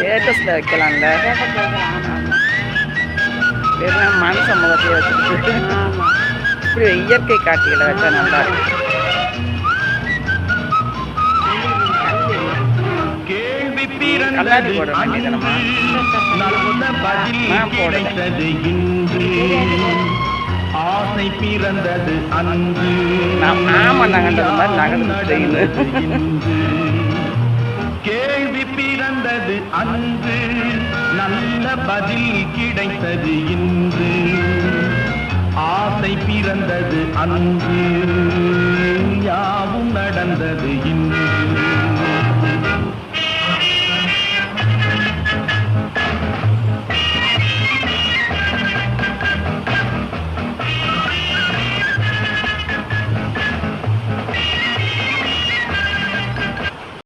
ஸ்டேட்டஸில் வைக்கலாம்ல. வெறும் மனுஷ முகத்தையே வச்சுக்கிட்டு. ஆமாம் இப்படி இயற்கை காட்சிகளை வச்சா நல்லா இருக்கும். கேள்வி கண்ணாடி போட பதில் நான் ஆசை பிறந்தது அன்று. நாம் ஆமா நகர்ந்தது மாதிரி நகர்ந்து. கேள்வி கிடைத்தது அன்று நல்ல பதில் கிடைத்தது இன்று. ஆசை பிறந்தது அன்று. யாவும் நடந்தது இன்று.